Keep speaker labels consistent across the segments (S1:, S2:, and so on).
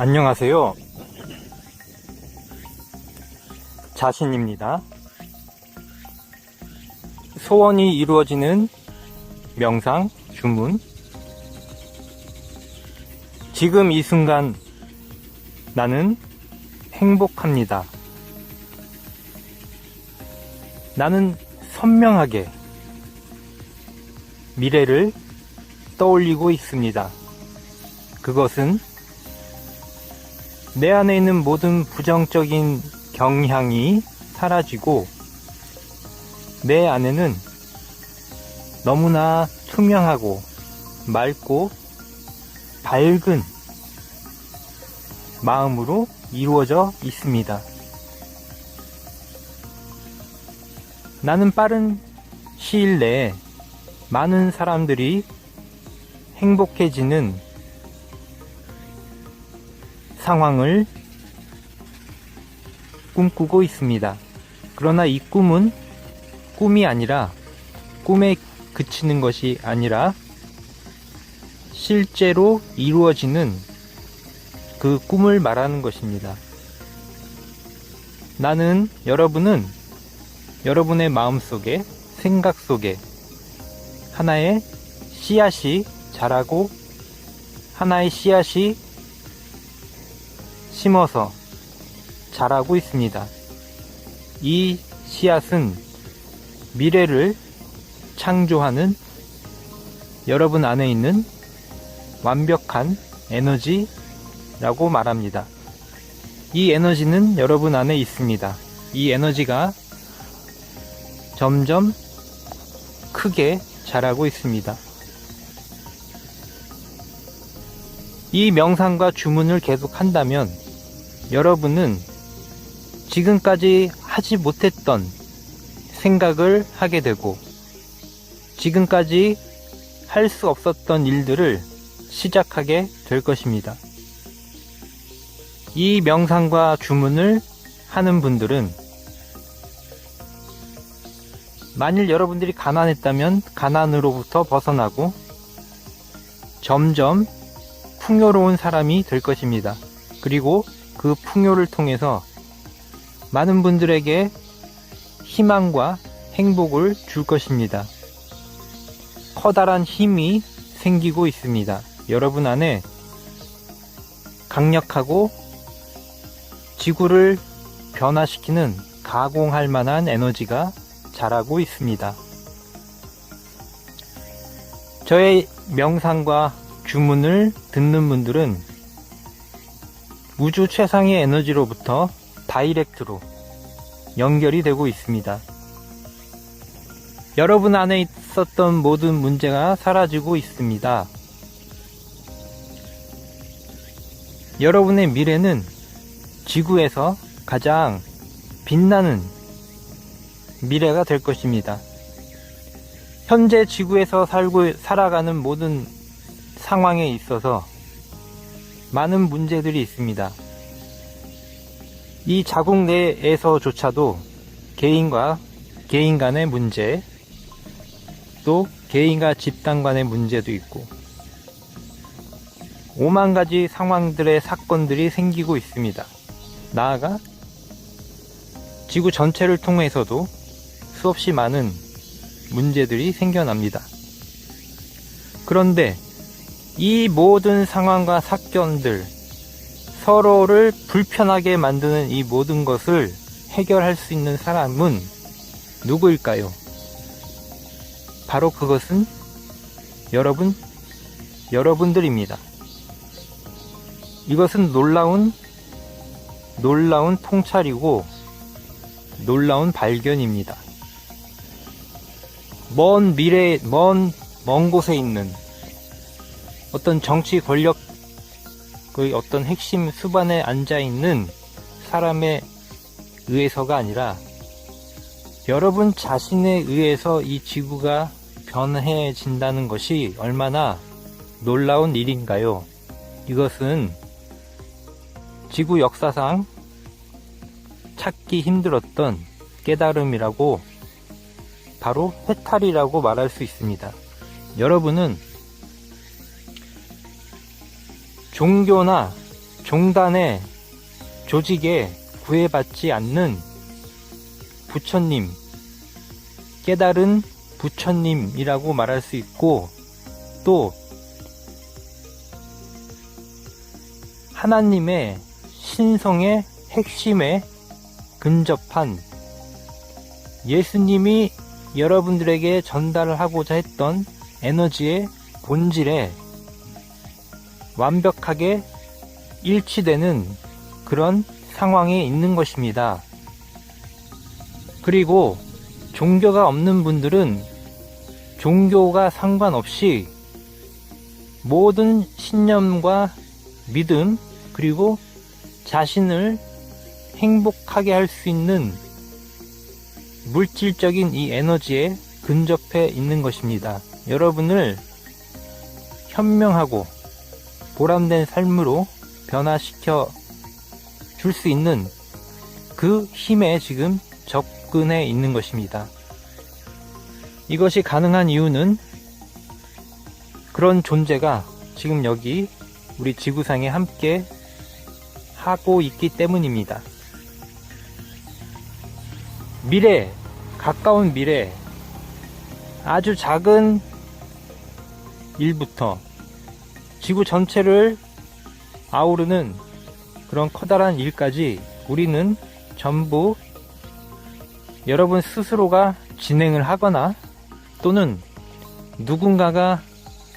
S1: 안녕하세요. 자신입니다. 소원이 이루어지는 명상, 주문. 지금 이 순간 나는 행복합니다. 나는 선명하게 미래를 떠올리고 있습니다. 그것은 내 안에 있는 모든 부정적인 경향이 사라지고 내 안에는 너무나 투명하고 맑고 밝은 마음으로 이루어져 있습니다. 나는 빠른 시일 내에 많은 사람들이 행복해지는 상황을 꿈꾸고 있습니다. 그러나 이 꿈은 꿈이 아니라 꿈에 그치는 것이 아니라 실제로 이루어지는 그 꿈을 말하는 것입니다. 나는 여러분은 여러분의 마음 속에 생각 속에 하나의 씨앗이 자라고 하나의 씨앗이 심어서 자라고 있습니다. 이 씨앗은 미래를 창조하는 여러분 안에 있는 완벽한 에너지라고 말합니다. 이 에너지는 여러분 안에 있습니다. 이 에너지가 점점 크게 자라고 있습니다. 이 명상과 주문을 계속 한다면 여러분은 지금까지 하지 못했던 생각을 하게 되고 지금까지 할 수 없었던 일들을 시작하게 될 것입니다. 이 명상과 주문을 하는 분들은 만일 여러분들이 가난했다면 가난으로부터 벗어나고 점점 풍요로운 사람이 될 것입니다. 그리고 그 풍요를 통해서 많은 분들에게 희망과 행복을 줄 것입니다. 커다란 힘이 생기고 있습니다. 여러분 안에 강력하고 지구를 변화시키는 가공할 만한 에너지가 자라고 있습니다. 저의 명상과 주문을 듣는 분들은 우주 최상의 에너지로부터 다이렉트로 연결이 되고 있습니다. 여러분 안에 있었던 모든 문제가 사라지고 있습니다. 여러분의 미래는 지구에서 가장 빛나는 미래가 될 것입니다. 현재 지구에서 살고, 살아가는 모든 상황에 있어서 많은 문제들이 있습니다. 이 자국 내에서조차도 개인과 개인 간의 문제, 또 개인과 집단 간의 문제도 있고, 오만 가지 상황들의 사건들이 생기고 있습니다. 나아가 지구 전체를 통해서도 수없이 많은 문제들이 생겨납니다. 그런데 이 모든 상황과 사건들, 서로를 불편하게 만드는 이 모든 것을 해결할 수 있는 사람은 누구일까요? 바로 그것은 여러분, 여러분들입니다. 이것은 놀라운, 놀라운 통찰이고 놀라운 발견입니다. 먼 미래, 먼, 먼 곳에 있는 어떤 정치 권력, 그 어떤 핵심 수반에 앉아 있는 사람에 의해서가 아니라 여러분 자신에 의해서 이 지구가 변해진다는 것이 얼마나 놀라운 일인가요? 이것은 지구 역사상 찾기 힘들었던 깨달음이라고 바로 해탈이라고 말할 수 있습니다. 여러분은 종교나 종단의 조직에 구애받지 않는 부처님, 깨달은 부처님이라고 말할 수 있고, 또, 하나님의 신성의 핵심에 근접한 예수님이 여러분들에게 전달을 하고자 했던 에너지의 본질에 완벽하게 일치되는 그런 상황에 있는 것입니다. 그리고 종교가 없는 분들은 종교가 상관없이 모든 신념과 믿음 그리고 자신을 행복하게 할 수 있는 물질적인 이 에너지에 근접해 있는 것입니다. 여러분을 현명하고 보람된 삶으로 변화시켜 줄 수 있는 그 힘에 지금 접근해 있는 것입니다. 이것이 가능한 이유는 그런 존재가 지금 여기 우리 지구상에 함께 하고 있기 때문입니다. 미래, 가까운 미래, 아주 작은 일부터 지구 전체를 아우르는 그런 커다란 일까지 우리는 전부 여러분 스스로가 진행을 하거나 또는 누군가가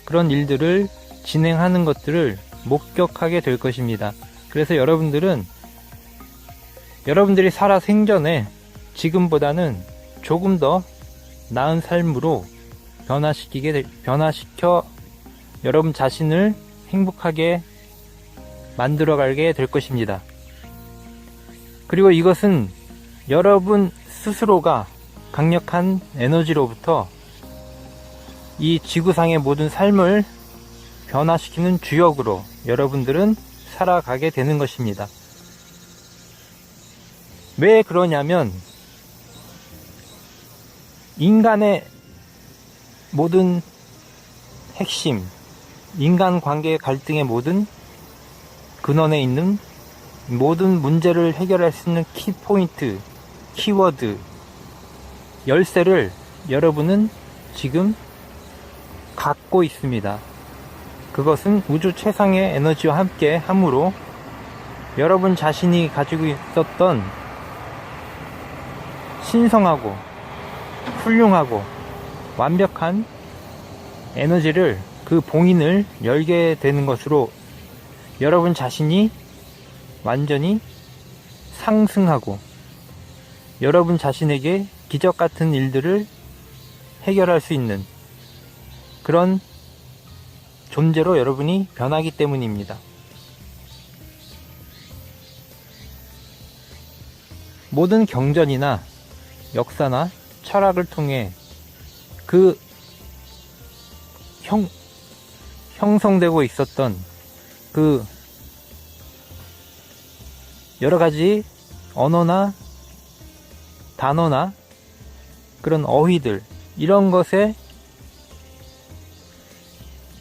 S1: 그런 일들을 진행하는 것들을 목격하게 될 것입니다. 그래서 여러분들은 여러분들이 살아 생전에 지금보다는 조금 더 나은 삶으로 변화시키게 될- 변화시켜 여러분 자신을 행복하게 만들어 가게 될 것입니다. 그리고 이것은 여러분 스스로가 강력한 에너지로부터 이 지구상의 모든 삶을 변화시키는 주역으로 여러분들은 살아가게 되는 것입니다. 왜 그러냐면 인간의 모든 핵심, 인간 관계 갈등의 모든 근원에 있는 모든 문제를 해결할 수 있는 키포인트, 키워드, 열쇠를 여러분은 지금 갖고 있습니다. 그것은 우주 최상의 에너지와 함께 함으로 여러분 자신이 가지고 있었던 신성하고 훌륭하고 완벽한 에너지를 그 봉인을 열게 되는 것으로 여러분 자신이 완전히 상승하고 여러분 자신에게 기적 같은 일들을 해결할 수 있는 그런 존재로 여러분이 변하기 때문입니다. 모든 경전이나 역사나 철학을 통해 그 형, 형성되고 있었던 그 여러 가지 언어나 단어나 그런 어휘들 이런 것에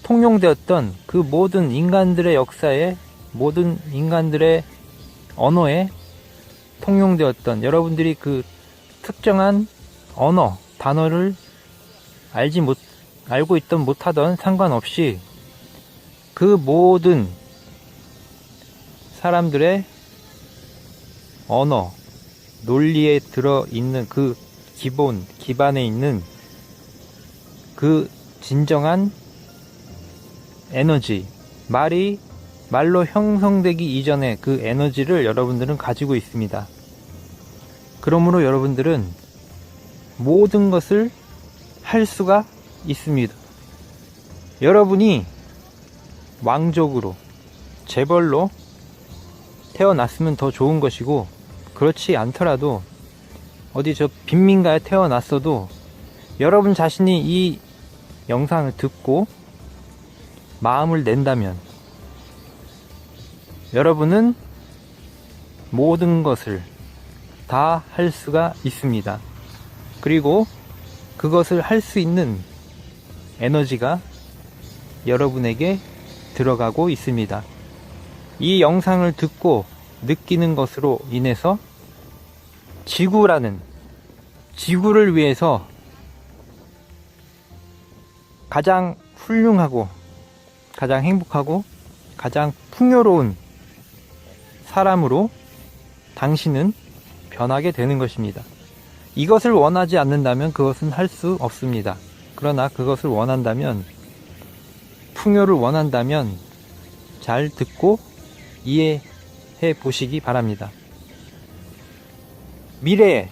S1: 통용되었던 그 모든 인간들의 역사에 모든 인간들의 언어에 통용되었던 여러분들이 그 특정한 언어, 단어를 알지 못, 알고 있던 못하던 상관없이 그 모든 사람들의 언어, 논리에 들어 있는 그 기본, 기반에 있는 그 진정한 에너지, 말이 말로 형성되기 이전에 그 에너지를 여러분들은 가지고 있습니다. 그러므로 여러분들은 모든 것을 할 수가 있습니다. 여러분이 왕족으로, 재벌로 태어났으면 더 좋은 것이고, 그렇지 않더라도, 어디 저 빈민가에 태어났어도, 여러분 자신이 이 영상을 듣고, 마음을 낸다면, 여러분은 모든 것을 다 할 수가 있습니다. 그리고 그것을 할 수 있는 에너지가 여러분에게 들어가고 있습니다. 이 영상을 듣고 느끼는 것으로 인해서 지구라는 지구를 위해서 가장 훌륭하고 가장 행복하고 가장 풍요로운 사람으로 당신은 변하게 되는 것입니다. 이것을 원하지 않는다면 그것은 할 수 없습니다. 그러나 그것을 원한다면 풍요를 원한다면 잘 듣고 이해해 보시기 바랍니다. 미래에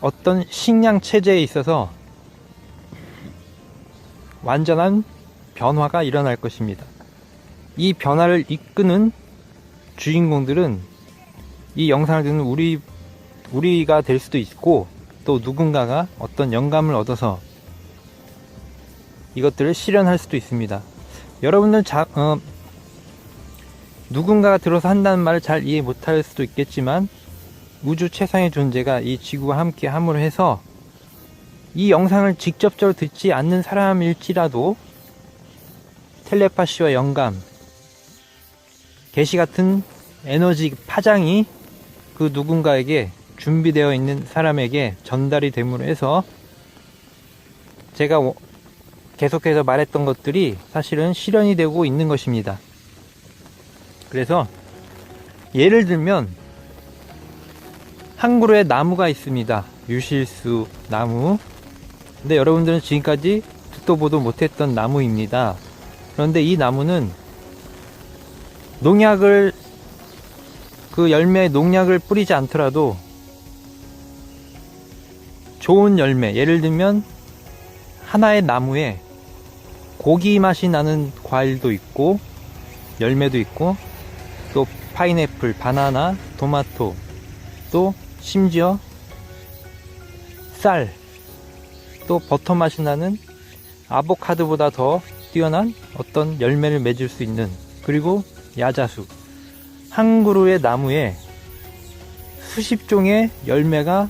S1: 어떤 식량 체제에 있어서 완전한 변화가 일어날 것입니다. 이 변화를 이끄는 주인공들은 이 영상을 듣는 우리 우리가 될 수도 있고 또 누군가가 어떤 영감을 얻어서 이것들을 실현할 수도 있습니다. 여러분들 자, 어, 누군가가 들어서 한다는 말을 잘 이해 못할 수도 있겠지만 우주 최상의 존재가 이 지구와 함께 함으로 해서 이 영상을 직접적으로 듣지 않는 사람일지라도 텔레파시와 영감, 계시 같은 에너지 파장이 그 누군가에게 준비되어 있는 사람에게 전달이 됨으로 해서 제가 계속해서 말했던 것들이 사실은 실현이 되고 있는 것입니다. 그래서 예를 들면 한 그루의 나무가 있습니다. 유실수 나무. 근데 여러분들은 지금까지 듣도 보도 못했던 나무입니다. 그런데 이 나무는 농약을 그 열매에 농약을 뿌리지 않더라도 좋은 열매, 예를 들면 하나의 나무에 고기 맛이 나는 과일도 있고 열매도 있고 또 파인애플, 바나나, 토마토 또 심지어 쌀, 또 버터 맛이 나는 아보카도보다 더 뛰어난 어떤 열매를 맺을 수 있는 그리고 야자수 한 그루의 나무에 수십 종의 열매가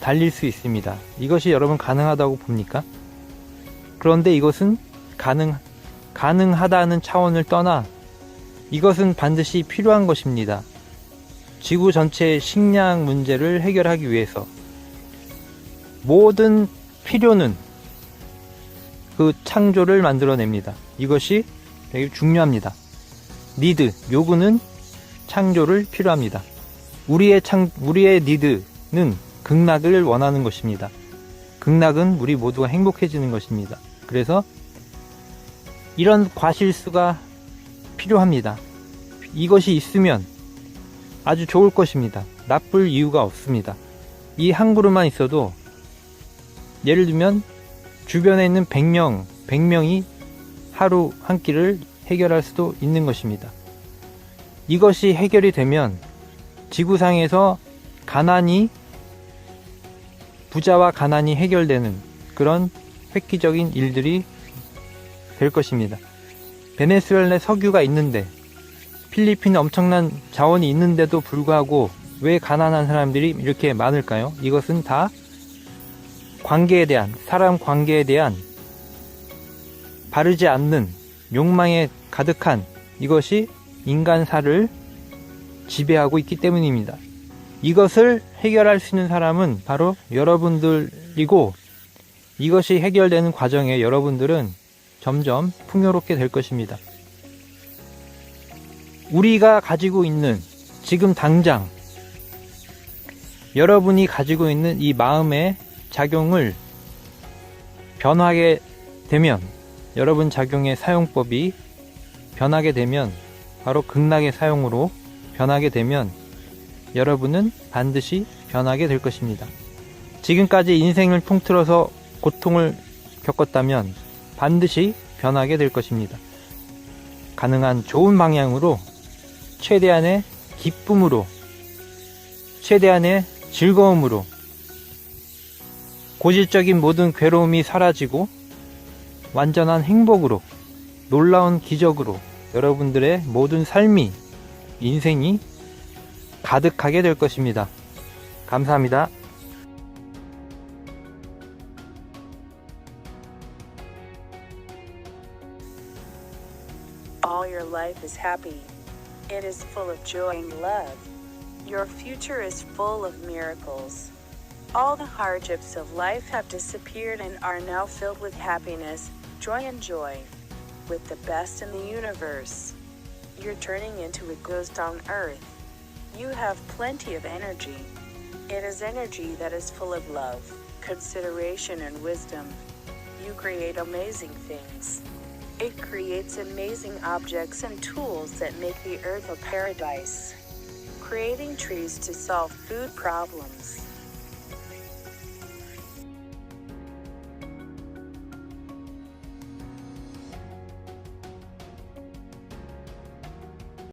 S1: 달릴 수 있습니다. 이것이 여러분 가능하다고 봅니까? 그런데 이것은 가능, 가능하다는 차원을 떠나 이것은 반드시 필요한 것입니다. 지구 전체의 식량 문제를 해결하기 위해서 모든 필요는 그 창조를 만들어냅니다. 이것이 되게 중요합니다. 니드, 요구는 창조를 필요합니다. 우리의 창, 우리의 니드는 극락을 원하는 것입니다. 극락은 우리 모두가 행복해지는 것입니다. 그래서 이런 과실수가 필요합니다. 이것이 있으면 아주 좋을 것입니다. 나쁠 이유가 없습니다. 이 한 그루만 있어도 예를 들면 주변에 있는 100명, 100명이 하루 한 끼를 해결할 수도 있는 것입니다. 이것이 해결이 되면 지구상에서 가난이 부자와 가난이 해결되는 그런 획기적인 일들이 될 것입니다. 베네수엘라에 석유가 있는데 필리핀에 엄청난 자원이 있는데도 불구하고 왜 가난한 사람들이 이렇게 많을까요? 이것은 다 관계에 대한, 사람 관계에 대한 바르지 않는 욕망에 가득한 이것이 인간사를 지배하고 있기 때문입니다. 이것을 해결할 수 있는 사람은 바로 여러분들이고 이것이 해결되는 과정에 여러분들은 점점 풍요롭게 될 것입니다. 우리가 가지고 있는 지금 당장 여러분이 가지고 있는 이 마음의 작용을 변하게 되면 여러분 작용의 사용법이 변하게 되면 바로 극락의 사용으로 변하게 되면 여러분은 반드시 변하게 될 것입니다. 지금까지 인생을 통틀어서 고통을 겪었다면 반드시 변하게 될 것입니다. 가능한 좋은 방향으로 최대한의 기쁨으로 최대한의 즐거움으로 고질적인 모든 괴로움이 사라지고 완전한 행복으로 놀라운 기적으로 여러분들의 모든 삶이 인생이 가득하게 될 것입니다. 감사합니다.
S2: Life is happy. It is full of joy and love. Your future is full of miracles. All the hardships of life have disappeared and are now filled with happiness, joy, and joy. With the best in the universe. You're turning into a ghost on earth. You have plenty of energy. It is energy that is full of love, consideration, and wisdom. You create amazing things. It creates amazing objects and tools that make the earth a paradise. Creating trees to solve food problems.